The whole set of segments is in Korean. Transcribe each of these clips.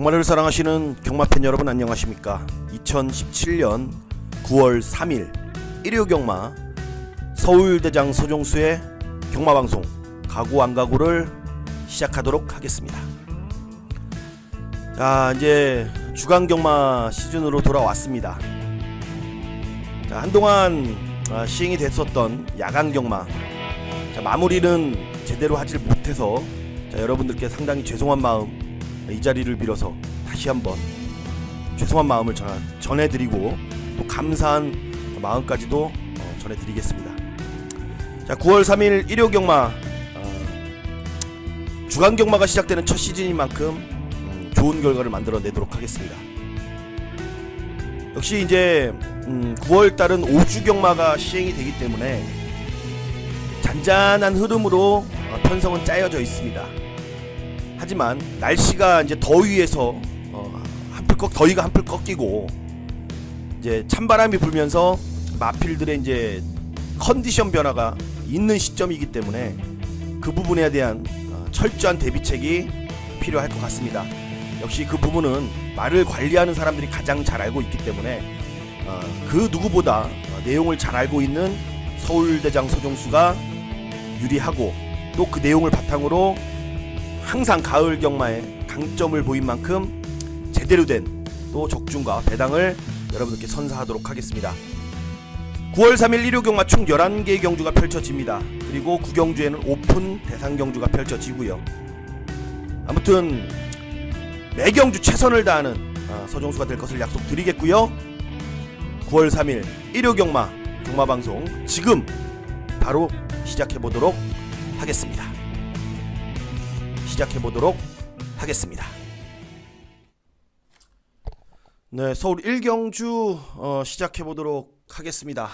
경마를 사랑하시는 경마팬 여러분 안녕하십니까? 2017년 9월 3일 일요 경마 서울대장 서종수의 경마 방송 가구 안 가구를 시작하도록 하겠습니다. 자 이제 주간 경마 시즌으로 돌아왔습니다. 자 한동안 아, 시행이 됐었던 야간 경마 자, 마무리는 제대로 하질 못해서 자, 여러분들께 상당히 죄송한 마음 이 자리를 빌어서 다시 한번 죄송한 마음을 전, 전해드리고 또 감사한 마음까지도 어, 전해드리겠습니다. 자, 9월 3일 일요 경마 어, 주간 경마가 시작되는 첫 시즌인 만큼 음, 좋은 결과를 만들어내도록 하겠습니다. 역시 이제 음, 9월 달은 5주 경마가 시행이 되기 때문에 잔잔한 흐름으로 어, 편성은 짜여져 있습니다. 하지만 날씨가 이제 더위에서 어, 한풀 꺾 더위가 한풀 꺾이고 이제 찬바람이 불면서 마필들의 이제 컨디션 변화가 있는 시점이기 때문에 그 부분에 대한 어, 철저한 대비책이 필요할 것 같습니다. 역시 그 부분은 말을 관리하는 사람들이 가장 잘 알고 있기 때문에 어, 그 누구보다 어, 내용을 잘 알고 있는 서울대장 서종수가 유리하고 또 그 내용을 바탕으로 항상 가을 경마에 강점을 보인 만큼 제대로 된 또 적중과 배당을 여러분들께 선사하도록 하겠습니다. 9월 3일 일요 경마 총 11개의 경주가 펼쳐집니다. 그리고 구경주에는 오픈 대상 경주가 펼쳐지고요. 아무튼 매 경주 최선을 다하는 아, 서정수가 될 것을 약속드리겠고요. 9월 3일 일요 경마 경마 방송 지금 바로 시작해 보도록 하겠습니다. 시작해 보도록 하겠습니다. 네, 서울 1경주 어, 시작해 보도록 하겠습니다.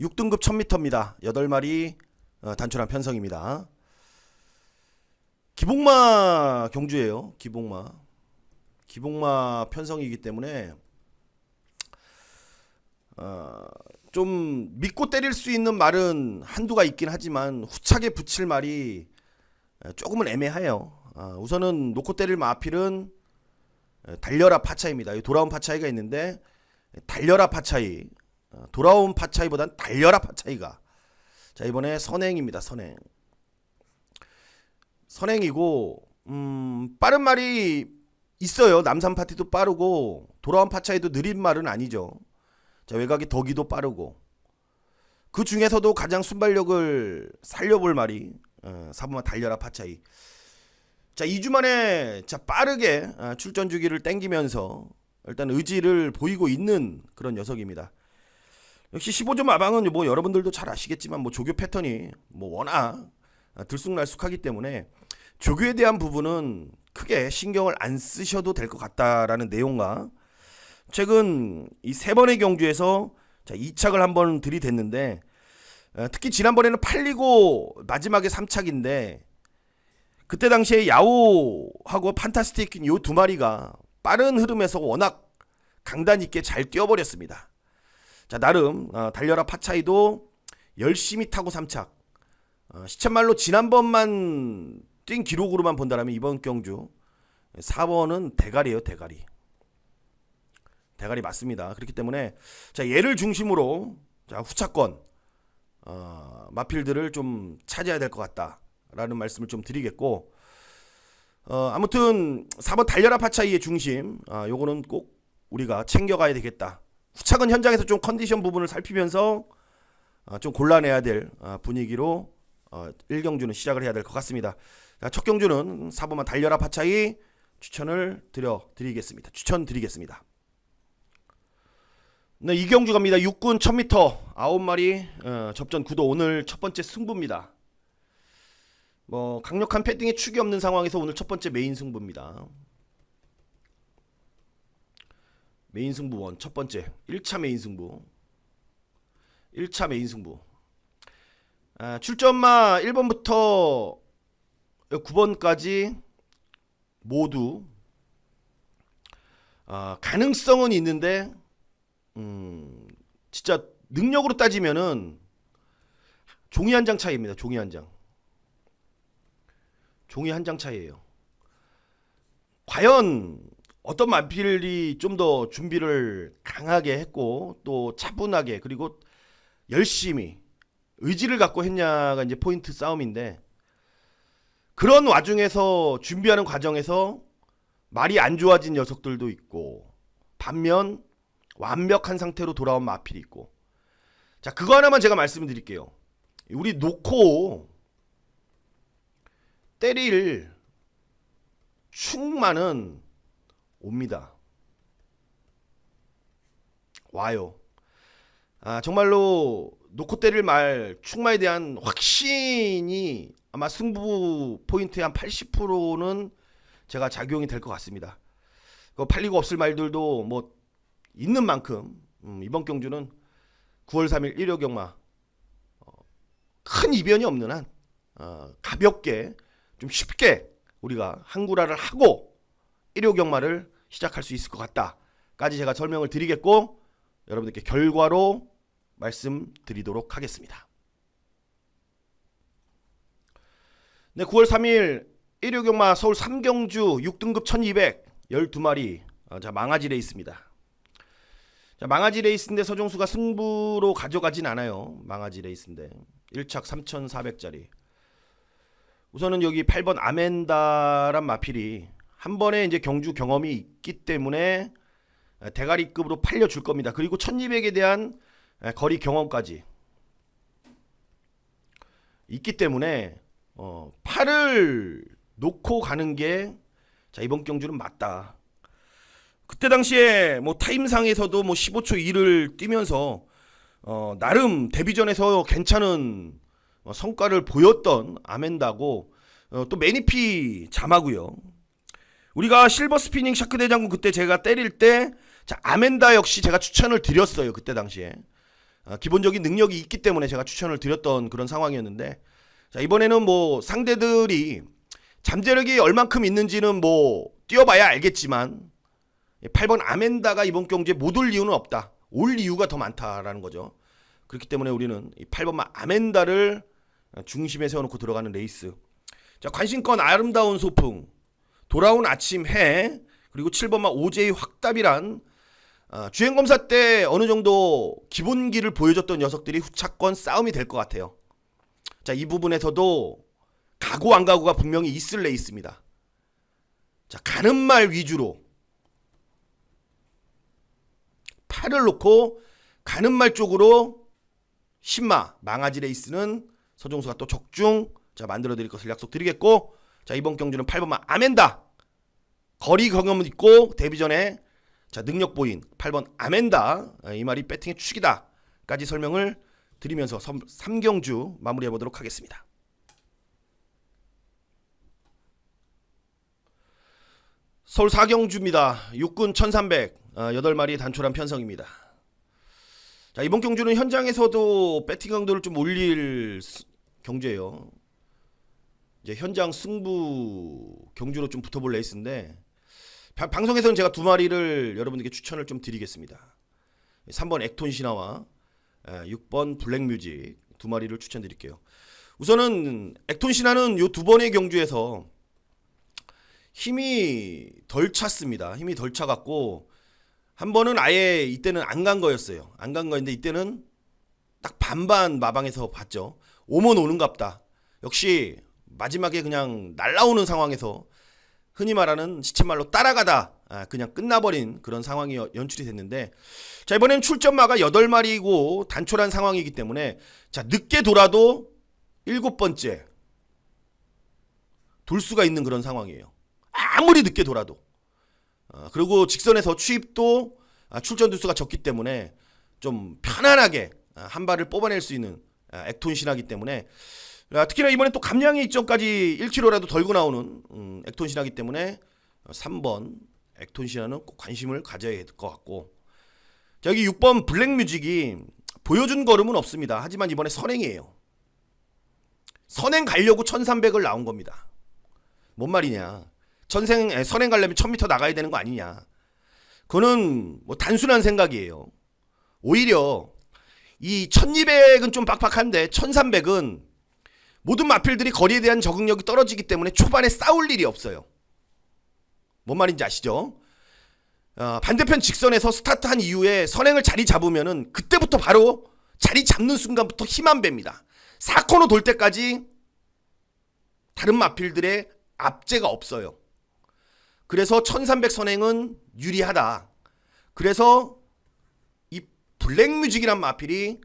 6등급 1000m입니다. 8마리 어, 단촐한 편성입니다. 기복마 경주예요. 기복마. 기복마 편성이기 때문에 어, 좀 믿고 때릴 수 있는 말은 한두가 있긴 하지만 후차게 붙일 말이 에, 조금은 애매해요. 아, 우선은 놓고 때릴 마필은 에, 달려라 파차이입니다. 이 돌아온 파차이가 있는데 에, 달려라 파차이, 어, 돌아온 파차이보단 달려라 파차이가 자 이번에 선행입니다. 선행. 선행이고 음, 빠른 말이 있어요. 남산 파티도 빠르고 돌아온 파차이도 느린 말은 아니죠. 자 외곽이 덕이도 빠르고 그 중에서도 가장 순발력을 살려볼 말이 어, 사부마 달려라 파차이. 자 2주 만에 자 빠르게 어, 출전 주기를 땡기면서 일단 의지를 보이고 있는 그런 녀석입니다. 역시 15점 마방은 뭐 여러분들도 잘 아시겠지만 뭐 조교 패턴이 뭐 워낙 아, 들쑥날쑥하기 때문에 조교에 대한 부분은 크게 신경을 안 쓰셔도 될 것 같다라는 내용과 최근 이 세 번의 경주에서 자 2착을 한번 들이댔는데 어, 특히 지난번에는 팔리고 마지막에 3착인데 그때 당시에 야오하고 판타스틱 요 두 마리가 빠른 흐름에서 워낙 강단 있게 잘 뛰어버렸습니다. 자 나름 어, 달려라 파차이도 열심히 타고 3착 어, 시쳇말로 지난번만 뛴 기록으로만 본다면 이번 경주 4번은 대가리예요 대가리. 대가리 맞습니다. 그렇기 때문에 자 얘를 중심으로 자 후차권 어, 마필들을 좀 차지해야 될 것 같다라는 말씀을 좀 드리겠고 어, 아무튼 4번 달려라 파차이의 중심 아, 요거는 꼭 우리가 챙겨가야 되겠다 후착은 현장에서 좀 컨디션 부분을 살피면서 아, 좀 골라내야 될 아, 분위기로 어, 1경주는 시작을 해야 될 것 같습니다. 자, 첫 경주는 4번만 달려라 파차이 추천을 드려 드리겠습니다. 추천 드리겠습니다. 네, 이 경주 갑니다. 육군 1000m 9마리 어, 접전 구도 오늘 첫 번째 승부입니다. 뭐 강력한 패딩에 축이 없는 상황에서 오늘 첫 번째 메인 승부입니다. 메인 승부 원 첫 번째 1차 메인 승부 1차 메인 승부 아, 출전마 1번부터 9번까지 모두 아, 가능성은 있는데 음, 진짜 능력으로 따지면은 종이 한 장 차이입니다. 종이 한 장. 종이 한 장 차이예요. 과연 어떤 마필이 좀 더 준비를 강하게 했고 또 차분하게 그리고 열심히 의지를 갖고 했냐가 이제 포인트 싸움인데 그런 와중에서 준비하는 과정에서 말이 안 좋아진 녀석들도 있고 반면 완벽한 상태로 돌아온 마필이 있고. 자 그거 하나만 제가 말씀드릴게요. 우리 놓고 때릴 충만은 옵니다. 와요. 아 정말로 놓고 때릴 말 충마에 대한 확신이 아마 승부 포인트의 한 80%는 제가 작용이 될 것 같습니다. 그 팔리고 없을 말들도 뭐 있는 만큼 음, 이번 경주는 9월 3일 1호 경마 어, 큰 이변이 없는 한 어, 가볍게 좀 쉽게 우리가 한구라를 하고 1호 경마를 시작할 수 있을 것 같다까지 제가 설명을 드리겠고 여러분들께 결과로 말씀드리도록 하겠습니다. 네, 9월 3일 1호 경마 서울 3경주 6등급 1200 12마리 어, 자 망아지 레이스입니다. 자 망아지 레이스인데 서종수가 승부로 가져가진 않아요. 망아지 레이스인데 1착 3,400짜리. 우선은 여기 8번 아멘다란 마필이 한 번에 이제 경주 경험이 있기 때문에 대가리급으로 팔려줄 겁니다. 그리고 1200에 대한 거리 경험까지 있기 때문에 어, 팔을 놓고 가는 게 자, 이번 경주는 맞다. 그때 당시에 뭐 타임상에서도 뭐 15초 2를 뛰면서 어, 나름 데뷔전에서 괜찮은 어, 성과를 보였던 아멘다고 어, 또 매니피 자마고요. 우리가 실버 스피닝 샤크 대장군 그때 제가 때릴 때 자, 아멘다 역시 제가 추천을 드렸어요. 그때 당시에. 어, 기본적인 능력이 있기 때문에 제가 추천을 드렸던 그런 상황이었는데 자, 이번에는 뭐 상대들이 잠재력이 얼만큼 있는지는 뭐 뛰어봐야 알겠지만 8번 아멘다가 이번 경기에 못 올 이유는 없다. 올 이유가 더 많다라는 거죠. 그렇기 때문에 우리는 이 8번만 아멘다를 중심에 세워놓고 들어가는 레이스. 자, 관심권 아름다운 소풍, 돌아온 아침 해, 그리고 7번만 오제이 확답이란 아, 주행 검사 때 어느 정도 기본기를 보여줬던 녀석들이 후차권 싸움이 될 것 같아요. 자, 이 부분에서도 가고 안 가고가 분명히 있을 레이스입니다. 자, 가는 말 위주로 팔을 놓고 가는 말 쪽으로 신마 망아지 레이스는 서종수가 또 적중 자 만들어 드릴 것을 약속드리겠고 자 이번 경주는 8번만 아멘다 거리 경험 있고 데뷔 전에 자 능력 보인 8번 아멘다 아, 이 말이 배팅의 축이다까지 설명을 드리면서 3경주 마무리해 보도록 하겠습니다. 서울 4경주입니다. 육군 1300 아, 8마리 단촐한 편성입니다. 자 이번 경주는 현장에서도 배팅 강도를 좀 올릴 스- 경주예요. 이제 현장 승부 경주로 좀 붙어볼 레이스인데 바- 방송에서는 제가 두 마리를 여러분들께 추천을 좀 드리겠습니다. 3번 액톤 신화와 6번 블랙뮤직 두 마리를 추천드릴게요. 우선은 액톤 신화는 요 두 번의 경주에서 힘이 덜 찼습니다. 힘이 덜 차갖고 한 번은 아예 이때는 안 간 거였어요. 안 간 거였는데 이때는 딱 반반 마방에서 봤죠. 오면 오는갑다. 역시 마지막에 그냥 날라오는 상황에서 흔히 말하는 시체말로 따라가다 아, 그냥 끝나버린 그런 상황이 여- 연출이 됐는데 자 이번엔 출전마가 8마리고 단촐한 상황이기 때문에 자 늦게 돌아도 일곱 번째 돌 수가 있는 그런 상황이에요. 아무리 늦게 돌아도 아, 그리고 직선에서 추입도 아, 출전 두수가 적기 때문에 좀 편안하게 아, 한 발을 뽑아낼 수 있는 아, 액톤 신화기 때문에 아, 특히나 이번에 또 감량이 이점까지 1kg라도 덜고 나오는 음, 액톤 신화기 때문에 3번 액톤 신화는 꼭 관심을 가져야 될 것 같고 자, 여기 6번 블랙뮤직이 보여준 걸음은 없습니다. 하지만 이번에 선행이에요. 선행 가려고 1300을 나온 겁니다. 뭔 말이냐. 에, 선행 가려면 1000m 나가야 되는 거 아니냐. 그거는 뭐 단순한 생각이에요. 오히려 이 1200은 좀 빡빡한데 1300은 모든 마필들이 거리에 대한 적응력이 떨어지기 때문에 초반에 싸울 일이 없어요. 뭔 말인지 아시죠? 어, 반대편 직선에서 스타트한 이후에 선행을 자리 잡으면은 그때부터 바로 자리 잡는 순간부터 힘안 뺍니다. 4코너 돌 때까지 다른 마필들의 압제가 없어요. 그래서 1300 선행은 유리하다. 그래서 이 블랙뮤직이란 마필이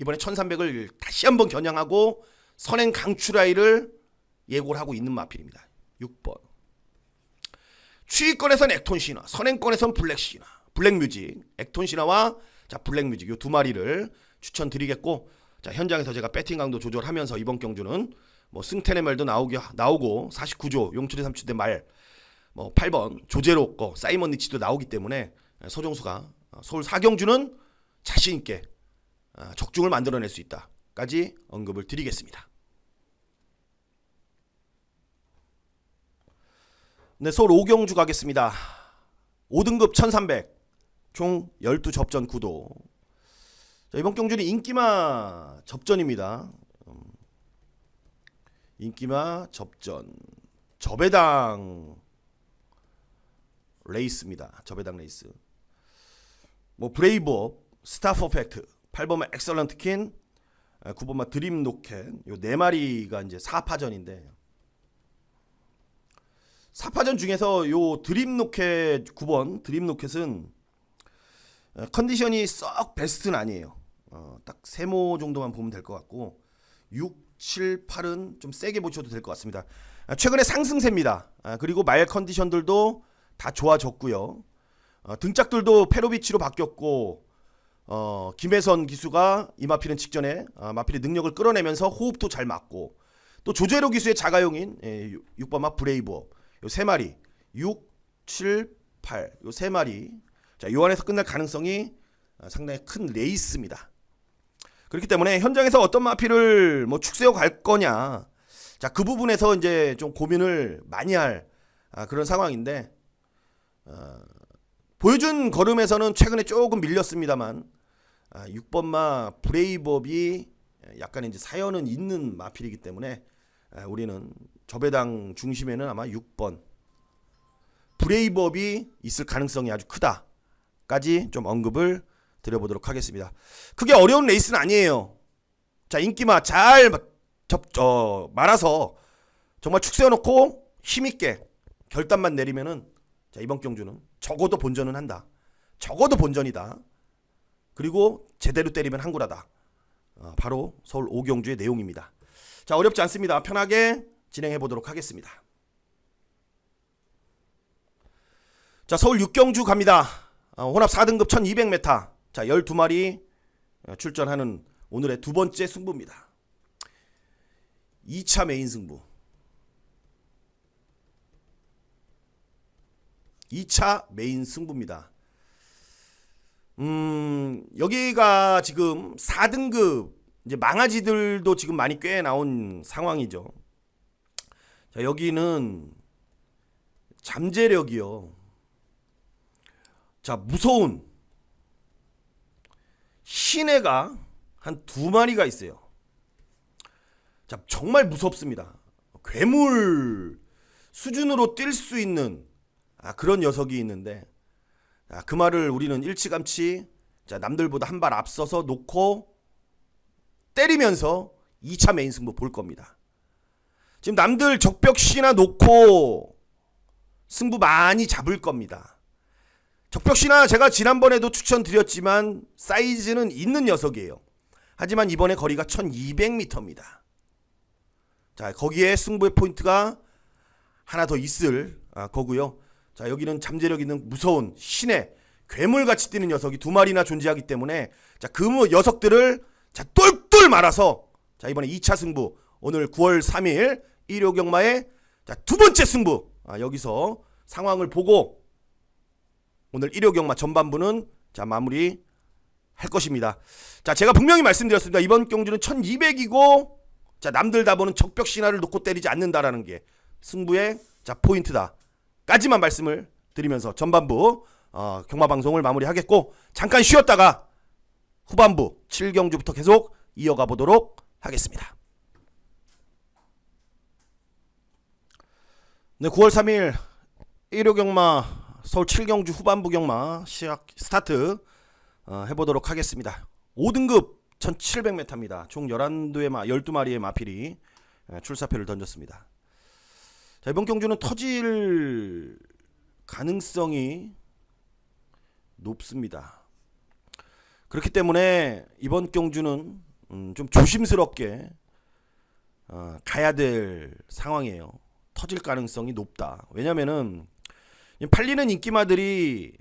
이번에 1300을 다시 한번 겨냥하고 선행 강추라이를 예고를 하고 있는 마필입니다. 6번. 추위권에선 액톤 신화, 선행권에선 블랙 신화, 블랙뮤직, 액톤 신화와 자 블랙뮤직 요두 마리를 추천드리겠고 자 현장에서 제가 배팅 강도 조절하면서 이번 경주는 뭐 승태네 말도 나오기 나오고 49조 용출이 3추대 말 뭐 8번 조제로 거 사이먼 니치도 나오기 때문에 서종수가 어, 서울 4경주는 자신 있게 아, 적중을 만들어낼 수 있다까지 언급을 드리겠습니다. 네, 서울 5경주 가겠습니다. 5등급 1300. 총 12접전 구도. 자, 이번 경주는 인기마 접전입니다. 음, 인기마 접전. 저배당 레이스입니다. 저배당 레이스. 뭐 브레이브업, 스타 퍼펙트, 8번마 엑설런트 킨, 9번마 드림 노켓 요네 마리가 이제 4파전인데 4파전 중에서 요 드림 로켓 9번 드림 로켓은 어, 컨디션이 썩 베스트는 아니에요. 어, 딱 세모 정도만 보면 될 것 같고 6, 7, 8은 좀 세게 보셔도 될 것 같습니다. 아, 최근에 상승세입니다. 아, 그리고 말 컨디션들도 다 좋아졌고요. 어, 등짝들도 페로비치로 바뀌었고 어, 김혜선 기수가 이 마필은 직전에 아, 마필의 능력을 끌어내면서 호흡도 잘 맞고 또 조제로 기수의 자가용인 예, 6번 마 브레이브업 요세 마리 6, 7, 8요 세 마리 자, 요 안에서 끝날 가능성이 아, 상당히 큰 레이스입니다. 그렇기 때문에 현장에서 어떤 마필을 뭐 축세어 갈 거냐 자, 그 부분에서 이제 좀 고민을 많이 할 아, 그런 상황인데 어, 보여준 걸음에서는 최근에 조금 밀렸습니다만 아, 6번마 브레이브업이 약간 이제 사연은 있는 마필이기 때문에 아, 우리는 저배당 중심에는 아마 6번 브레이브업이 있을 가능성이 아주 크다까지 좀 언급을 드려보도록 하겠습니다. 크게 어려운 레이스는 아니에요. 자 인기마 잘 접, 어, 말아서 정말 축 세워놓고 힘있게 결단만 내리면은 자 이번 경주는 적어도 본전은 한다. 적어도 본전이다. 그리고 제대로 때리면 한구라다. 어, 바로 서울 오경주의 내용입니다. 자 어렵지 않습니다. 편하게 진행해 보도록 하겠습니다. 자 서울 6경주 갑니다. 어, 혼합 4등급 1200m. 자 12마리 어, 출전하는 오늘의 두 번째 승부입니다. 2차 메인 승부. 2차 메인 승부입니다. 음, 여기가 지금 4등급 이제 망아지들도 지금 많이 꽤 나온 상황이죠. 자, 여기는 잠재력이요. 자, 무서운 신해가 한 두 마리가 있어요. 자, 정말 무섭습니다. 괴물 수준으로 뛸 수 있는 아, 그런 녀석이 있는데 아, 그 말을 우리는 일찌감치 자, 남들보다 한 발 앞서서 놓고 때리면서 2차 메인 승부 볼 겁니다. 지금 남들 적벽시나 놓고 승부 많이 잡을 겁니다. 적벽시나 제가 지난번에도 추천드렸지만 사이즈는 있는 녀석이에요. 하지만 이번에 거리가 1200m입니다. 자, 거기에 승부의 포인트가 하나 더 있을 아, 거고요. 자, 여기는 잠재력 있는 무서운 신의 괴물같이 뛰는 녀석이 두 마리나 존재하기 때문에 자, 그 녀석들을 자, 똘똘 말아서 자, 이번에 2차 승부 오늘 9월 3일 일요 경마의 자, 두 번째 승부 아, 여기서 상황을 보고 오늘 일요 경마 전반부는 자, 마무리 할 것입니다. 자, 제가 분명히 말씀드렸습니다. 이번 경주는 1200이고 자, 남들 다 보는 적벽 신화를 놓고 때리지 않는다라는 게 승부의 자, 포인트다. 까지만 말씀을 드리면서 전반부 어, 경마 방송을 마무리하겠고 잠깐 쉬었다가 후반부 7경주부터 계속 이어가 보도록 하겠습니다. 네, 9월 3일 1호 경마 서울 7경주 후반부 경마 시작 스타트 어, 해보도록 하겠습니다. 5등급 1700m입니다. 총 11두의 마, 12마리의 마필이 예, 출사표를 던졌습니다. 자, 이번 경주는 터질 가능성이 높습니다. 그렇기 때문에 이번 경주는 음, 좀 조심스럽게 어, 가야 될 상황이에요. 터질 가능성이 높다. 왜냐면은 이 팔리는 인기마들이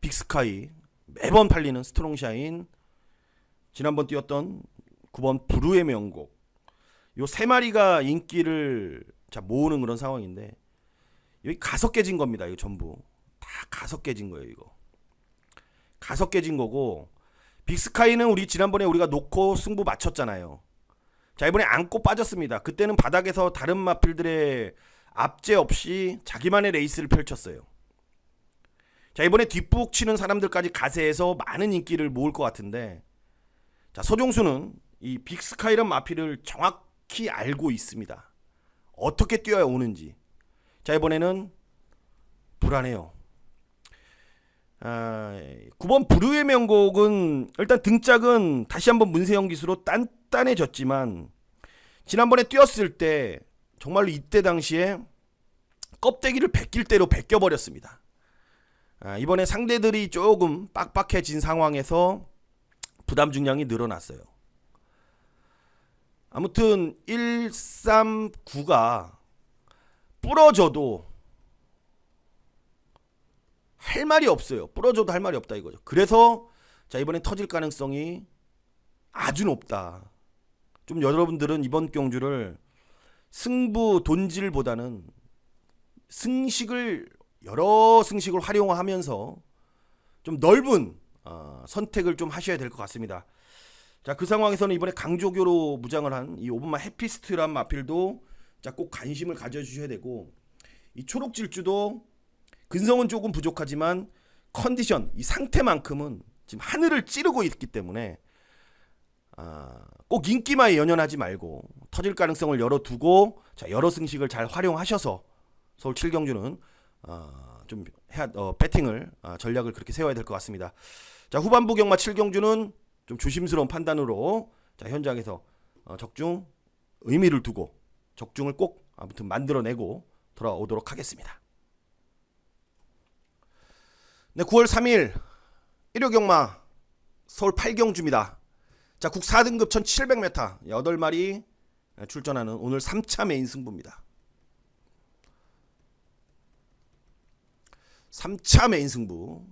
빅스카이 매번 팔리는 스트롱샤인 지난번 뛰었던 9번 브루의 명곡 요 세 마리가 인기를 자 모으는 그런 상황인데 여기 가서 깨진 겁니다. 이거 전부 다 가서 깨진 거예요. 이거 가서 깨진 거고 빅스카이는 우리 지난번에 우리가 놓고 승부 맞췄잖아요. 자 이번에 안고 빠졌습니다. 그때는 바닥에서 다른 마필들의 압제 없이 자기만의 레이스를 펼쳤어요. 자 이번에 뒷북 치는 사람들까지 가세해서 많은 인기를 모을 것 같은데 자 서종수는 이 빅스카이란 마필을 정확히 알고 있습니다. 어떻게 뛰어야 오는지. 자 이번에는 불안해요. 아, 9번 브루의 명곡은 일단 등짝은 다시 한번 문세영 기수로 단단해졌지만 지난번에 뛰었을 때 정말로 이때 당시에 껍데기를 벗길 대로 벗겨 버렸습니다. 아, 이번에 상대들이 조금 빡빡해진 상황에서 부담 중량이 늘어났어요. 아무튼 139가 부러져도 할 말이 없어요. 부러져도 할 말이 없다 이거죠. 그래서 자 이번엔 터질 가능성이 아주 높다. 좀 여러분들은 이번 경주를 승부 돈질보다는 승식을 여러 승식을 활용하면서 좀 넓은 어, 선택을 좀 하셔야 될 것 같습니다. 자 그 상황에서는 이번에 강조교로 무장을 한 이 오브마 해피스트란 마필도 자 꼭 관심을 가져주셔야 되고 이 초록 질주도 근성은 조금 부족하지만 컨디션 이 상태만큼은 지금 하늘을 찌르고 있기 때문에 아, 꼭 인기만 연연하지 말고 터질 가능성을 열어두고 자 여러 승식을 잘 활용하셔서 서울 7경주는 아, 좀 해야, 어, 배팅을 아, 전략을 그렇게 세워야 될 것 같습니다. 자 후반부 경마 7경주는 좀 조심스러운 판단으로 자 현장에서 어, 적중 의미를 두고 적중을 꼭 아무튼 만들어내고 돌아오도록 하겠습니다. 네, 9월 3일 일요 경마 서울 8경주입니다. 자, 국 4등급 1700m 8마리 출전하는 오늘 3차 메인 승부입니다. 3차 메인 승부.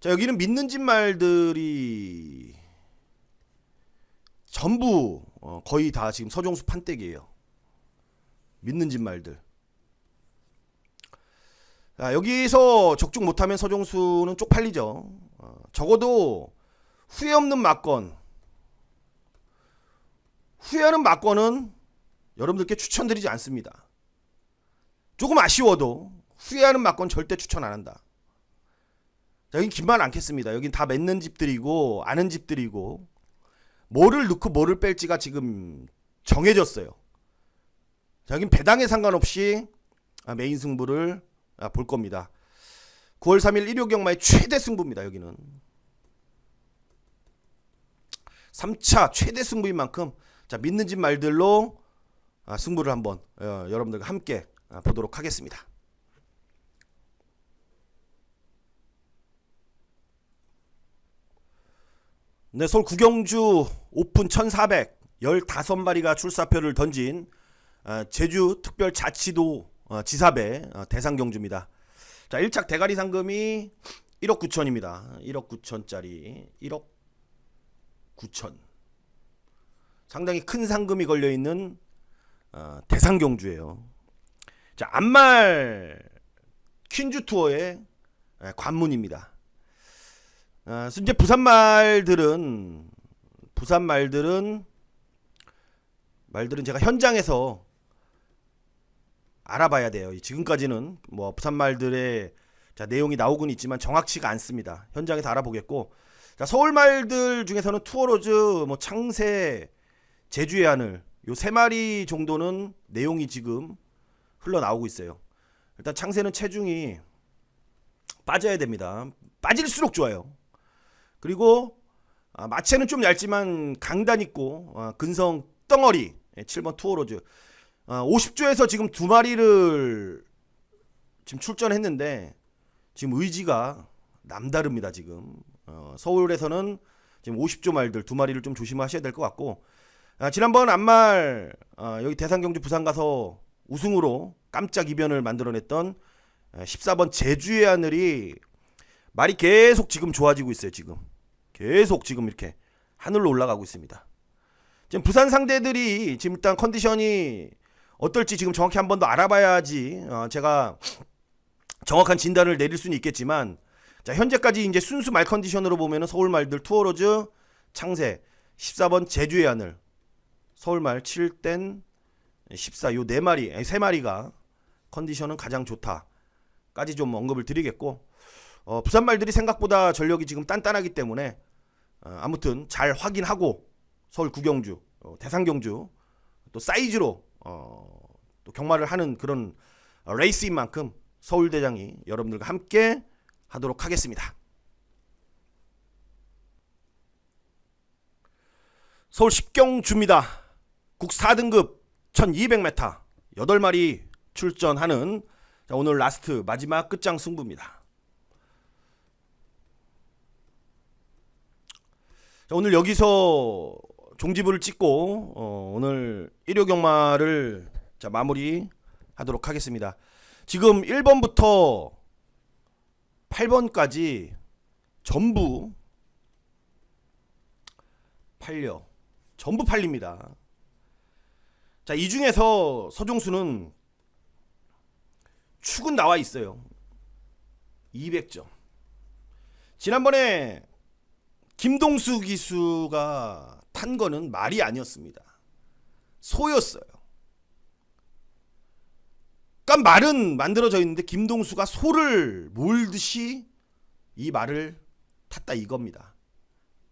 자, 여기는 믿는 집 말들이 전부 어, 거의 다 지금 서종수 판댁이에요. 믿는 집 말들. 자, 여기서 적중 못하면 서종수는 쪽팔리죠. 어, 적어도 후회 없는 막건. 후회하는 막건은 여러분들께 추천드리지 않습니다. 조금 아쉬워도 후회하는 막건 절대 추천 안 한다. 자, 여긴 긴말 않겠습니다. 여긴 다 맺는 집들이고 아는 집들이고 뭐를 넣고 뭐를 뺄지가 지금 정해졌어요. 자, 여긴 배당에 상관없이 아, 메인 승부를 아, 볼 겁니다. 9월 3일 일요 경마의 최대 승부입니다. 여기는 3차 최대 승부인 만큼 자 믿는 집 말들로 아, 승부를 한번 어, 여러분들과 함께 아, 보도록 하겠습니다. 네, 서울 구경주 오픈 1400 15마리가 출사표를 던진 아, 제주 특별 자치도 어, 지사배 어, 대상 경주입니다. 자, 1착 대가리 상금이 1억 9천입니다. 1억 9천짜리 1억 9천. 상당히 큰 상금이 걸려 있는 어, 대상 경주예요. 자, 안말 퀸즈 투어의 에, 관문입니다. 아, 이제 부산 말들은 부산 말들은 말들은 제가 현장에서 알아봐야 돼요. 지금까지는 뭐 부산 말들의 자, 내용이 나오곤 있지만 정확치가 않습니다. 현장에서 알아보겠고 자, 서울 말들 중에서는 투어로즈, 뭐 창세, 제주의 하늘 요 세 마리 정도는 내용이 지금 흘러나오고 있어요. 일단 창세는 체중이 빠져야 됩니다. 빠질수록 좋아요. 그리고 아, 마체는 좀 얇지만 강단 있고 아, 근성 덩어리 예, 7번 투어로즈. 아, 50조에서 지금 두 마리를 지금 출전했는데 지금 의지가 남다릅니다 지금. 어, 서울에서는 지금 50조 말들 두 마리를 좀 조심하셔야 될 것 같고 아, 지난번 안말 아, 여기 대상경주 부산 가서 우승으로 깜짝 이변을 만들어냈던 14번 제주의 하늘이 말이 계속 지금 좋아지고 있어요 지금 계속 지금 이렇게 하늘로 올라가고 있습니다. 지금 부산 상대들이 지금 일단 컨디션이 어떨지 지금 정확히 한 번 더 알아봐야지 어, 제가 정확한 진단을 내릴 수는 있겠지만 자 현재까지 이제 순수 말 컨디션으로 보면은 서울 말들 투어로즈 창세 14번 제주의 하늘 서울 말 7땐 14 요 네 마리 아니, 세 마리가 컨디션은 가장 좋다까지 좀 언급을 드리겠고 어, 부산 말들이 생각보다 전력이 지금 단단하기 때문에 어, 아무튼 잘 확인하고 서울 구경주, 어, 대상 경주 또 사이즈로 어, 또 경마를 하는 그런 어, 레이스인 만큼 서울대장이 여러분들과 함께 하도록 하겠습니다. 서울 10경주입니다. 국 4등급 1200m 8마리 출전하는 자, 오늘 라스트 마지막 끝장 승부입니다. 자, 오늘 여기서 종지부를 찍고 어, 오늘 1호 경마를 자, 마무리 하도록 하겠습니다. 지금 1번부터 8번까지 전부 팔려. 전부 팔립니다. 자, 이 중에서 서종수는 축은 나와 있어요. 200점. 지난번에 김동수 기수가 탄 거는 말이 아니었습니다. 소였어요. 그러니까 말은 만들어져 있는데 김동수가 소를 몰듯이 이 말을 탔다 이겁니다.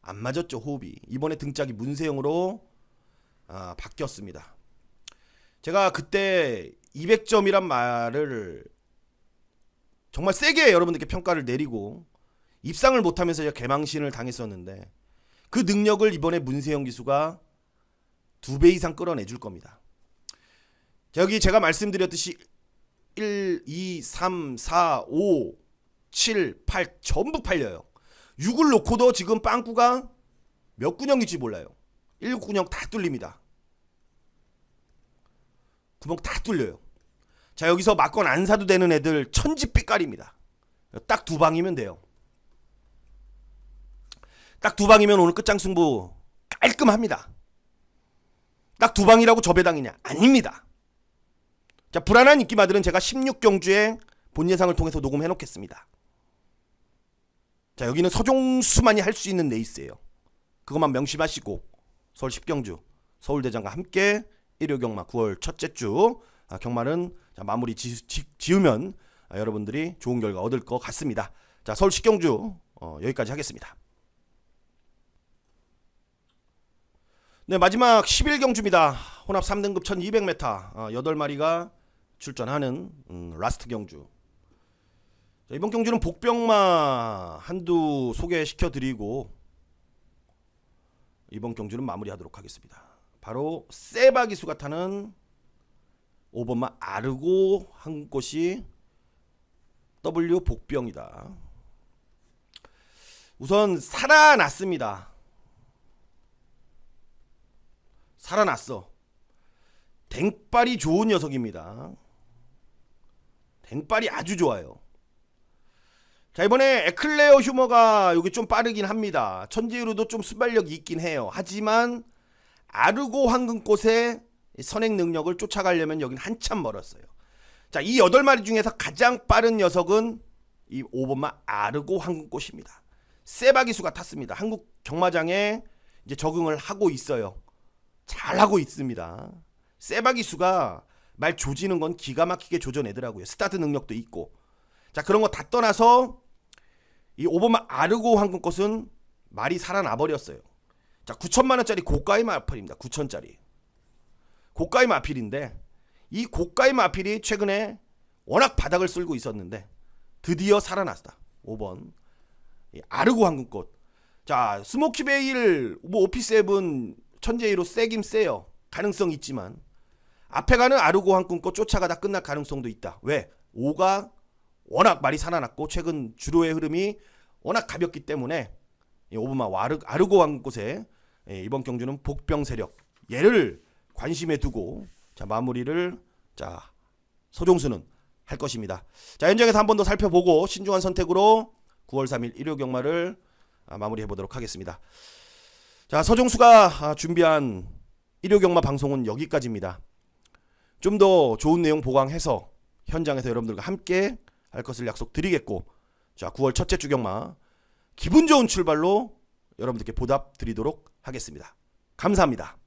안 맞았죠 호흡이. 이번에 등짝이 문세영으로 아, 바뀌었습니다. 제가 그때 200점이란 말을 정말 세게 여러분들께 평가를 내리고 입상을 못하면서 제가 개망신을 당했었는데 그 능력을 이번에 문세영 기수가 두 배 이상 끌어내줄 겁니다. 자, 여기 제가 말씀드렸듯이 1, 2, 3, 4, 5, 7, 8 전부 팔려요. 6을 놓고도 지금 빵꾸가 몇 군형인지 몰라요. 1군형 다 뚫립니다. 구멍 다 뚫려요. 자 여기서 막건 안 사도 되는 애들 천지빛깔입니다. 딱 두 방이면 돼요. 딱 두 방이면 오늘 끝장 승부 깔끔합니다. 딱 두 방이라고 저배당이냐? 아닙니다. 자 불안한 인기마들은 제가 16경주에 본 예상을 통해서 녹음해 놓겠습니다. 자 여기는 서종수만이 할 수 있는 레이스예요. 그것만 명심하시고 서울 10경주 서울대장과 함께 일요 경마 9월 첫째 주 아, 경마는 자, 마무리 지, 으면 아, 여러분들이 좋은 결과 얻을 것 같습니다. 자 서울 10경주 어, 여기까지 하겠습니다. 네 마지막 11경주입니다. 혼합 3등급 1200m 어, 8마리가 출전하는 음, 라스트 경주. 자, 이번 경주는 복병마 한두 소개시켜 드리고 이번 경주는 마무리하도록 하겠습니다. 바로 세바 기수가 타는 5번마 아르고 한 곳이 W 복병이다. 우선 살아났습니다. 살아났어. 댕빨이 좋은 녀석입니다. 댕빨이 아주 좋아요. 자 이번에 에클레어 휴머가 여기 좀 빠르긴 합니다. 천지유로도 좀 순발력이 있긴 해요. 하지만 아르고 황금꽃의 선행 능력을 쫓아가려면 여긴 한참 멀었어요. 자, 이 여덟 마리 중에서 가장 빠른 녀석은 이 5번마 아르고 황금꽃입니다. 세바기수가 탔습니다. 한국 경마장에 이제 적응을 하고 있어요. 잘 하고 있습니다. 세바기수가 말 조지는 건 기가 막히게 조져내더라고요. 스타트 능력도 있고. 자, 그런 거 다 떠나서 이 5번마 아르고 황금꽃은 말이 살아나 버렸어요. 자, 9천만 원짜리 고가의 마필입니다. 9천짜리. 고가의 마필인데 이 고가의 마필이 최근에 워낙 바닥을 쓸고 있었는데 드디어 살아났다. 5번 이 아르고 황금꽃. 자 스모키베일 뭐 오피세븐 천재이로 세긴 세요. 가능성 있지만 앞에 가는 아르고 황금꽃 쫓아가다 끝날 가능성도 있다. 왜? 5가 워낙 많이 살아났고 최근 주로의 흐름이 워낙 가볍기 때문에 이 오브마 와르, 아르고 황금꽃에 예, 이번 경주는 복병 세력 얘를 관심에 두고 자 마무리를 자 서종수는 할 것입니다. 자 현장에서 한 번 더 살펴보고 신중한 선택으로 9월 3일 일요 경마를 아, 마무리해 보도록 하겠습니다. 자 서종수가 아, 준비한 일요 경마 방송은 여기까지입니다. 좀 더 좋은 내용 보강해서 현장에서 여러분들과 함께 할 것을 약속드리겠고 자 9월 첫째 주 경마 기분 좋은 출발로 여러분들께 보답 드리도록 하겠습니다. 감사합니다.